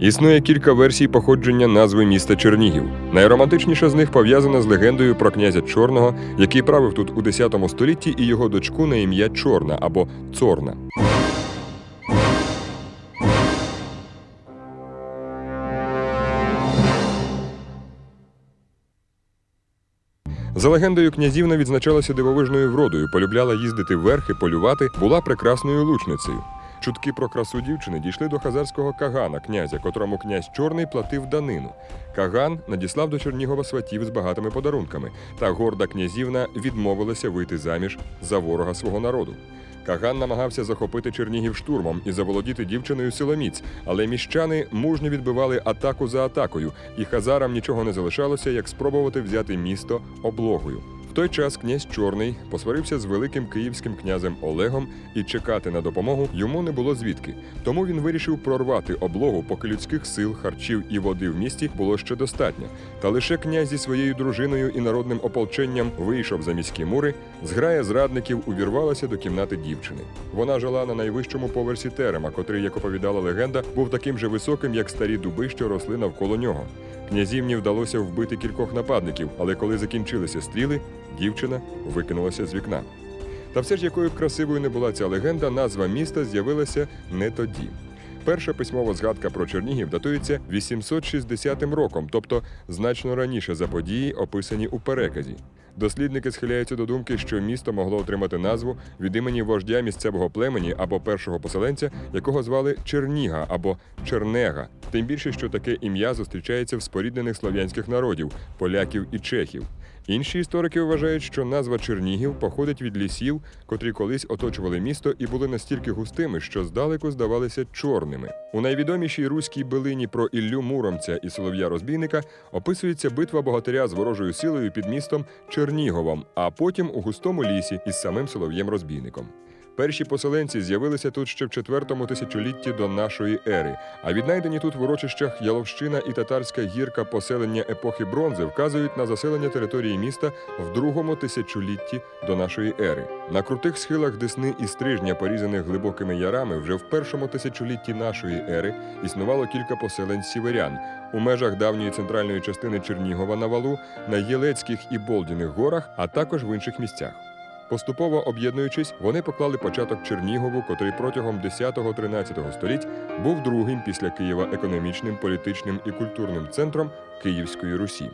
Існує кілька версій походження назви міста Чернігів. Найромантичніша з них пов'язана з легендою про князя Чорного, який правив тут у X столітті, і його дочку на ім'я Чорна або Цорна. За легендою, князівна відзначалася дивовижною вродою, полюбляла їздити верхи, полювати, була прекрасною лучницею. Чутки про красу дівчини дійшли до хазарського кагана, князя, котрому князь Чорний платив данину. Каган надіслав до Чернігова сватів з багатими подарунками, та горда князівна відмовилася вийти заміж за ворога свого народу. Каган намагався захопити Чернігів штурмом і заволодіти дівчиною силоміць, але міщани мужньо відбивали атаку за атакою, і хазарам нічого не залишалося, як спробувати взяти місто облогою. В той час князь Чорний посварився з великим київським князем Олегом, і чекати на допомогу йому не було звідки. Тому він вирішив прорвати облогу, поки людських сил, харчів і води в місті було ще достатньо. Та лише князь зі своєю дружиною і народним ополченням вийшов за міські мури. Зграя зрадників увірвалася до кімнати дівчини. Вона жила на найвищому поверсі терема, котрий, як оповідала легенда, був таким же високим, як старі дуби, що росли навколо нього. Князівні вдалося вбити кількох нападників, але коли закінчилися стріли, дівчина викинулася з вікна. Та все ж якою б красивою не була ця легенда, назва міста з'явилася не тоді. Перша письмова згадка про Чернігів датується 860 роком, тобто значно раніше за події, описані у переказі. Дослідники схиляються до думки, що місто могло отримати назву від імені вождя місцевого племені або першого поселенця, якого звали Черніга або Чернега. Тим більше, що таке ім'я зустрічається в споріднених слов'янських народів поляків і чехів. Інші історики вважають, що назва Чернігів походить від лісів, котрі колись оточували місто і були настільки густими, що здалеку здавалися чорними. У найвідомішій руській билині про Іллю Муромця і Солов'я Розбійника описується битва богатиря з ворожою силою під містом Черніговом, а потім у густому лісі із самим Солов'єм Розбійником. Перші поселенці з'явилися тут ще в четвертому тисячолітті до нашої ери. А віднайдені тут в урочищах Яловщина і татарська гірка поселення епохи бронзи вказують на заселення території міста в другому тисячолітті до нашої ери. На крутих схилах Десни і Стрижня, порізаних глибокими ярами, вже в першому тисячолітті нашої ери існувало кілька поселень сіверян у межах давньої центральної частини Чернігова на валу, на Єлецьких і Болдіних горах, а також в інших місцях. Поступово об'єднуючись, вони поклали початок Чернігову, котрий протягом 10-13 століть був другим після Києва економічним, політичним і культурним центром Київської Русі.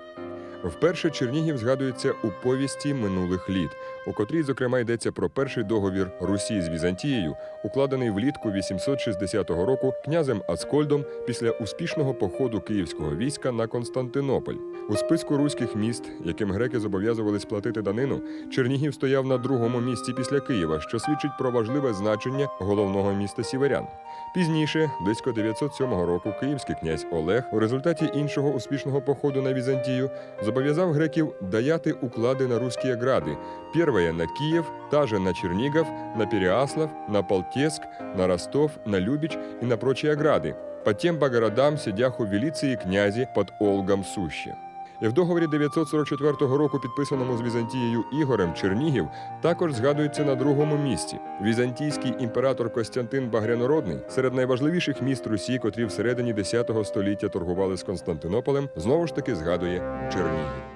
Вперше Чернігів згадується у повісті минулих літ, у котрій, зокрема, йдеться про перший договір Русі з Візантією, укладений влітку 860 року князем Аскольдом після успішного походу київського війська на Константинополь. У списку руських міст, яким греки зобов'язувались платити данину, Чернігів стояв на другому місці після Києва, що свідчить про важливе значення головного міста сіверян. Пізніше, близько 907 року, київський князь Олег у результаті іншого успішного походу на Візантію зобов'язав греків даяти уклади на руські гради. Первая на Киев, та же на Чернигов, на Переаслав, на Полтеск, на Ростов, на Любич и на прочие ограды. По тем по городам сидях у велиции князі под Олгом суще. І в договорі 944 року, підписаному з Візантією Ігорем, Чернігів також згадується на другому місці. Візантійський імператор Костянтин Багрянородний серед найважливіших міст Русі, котрі всередині 10 століття торгували з Константинополем, знову ж таки згадує Чернігів.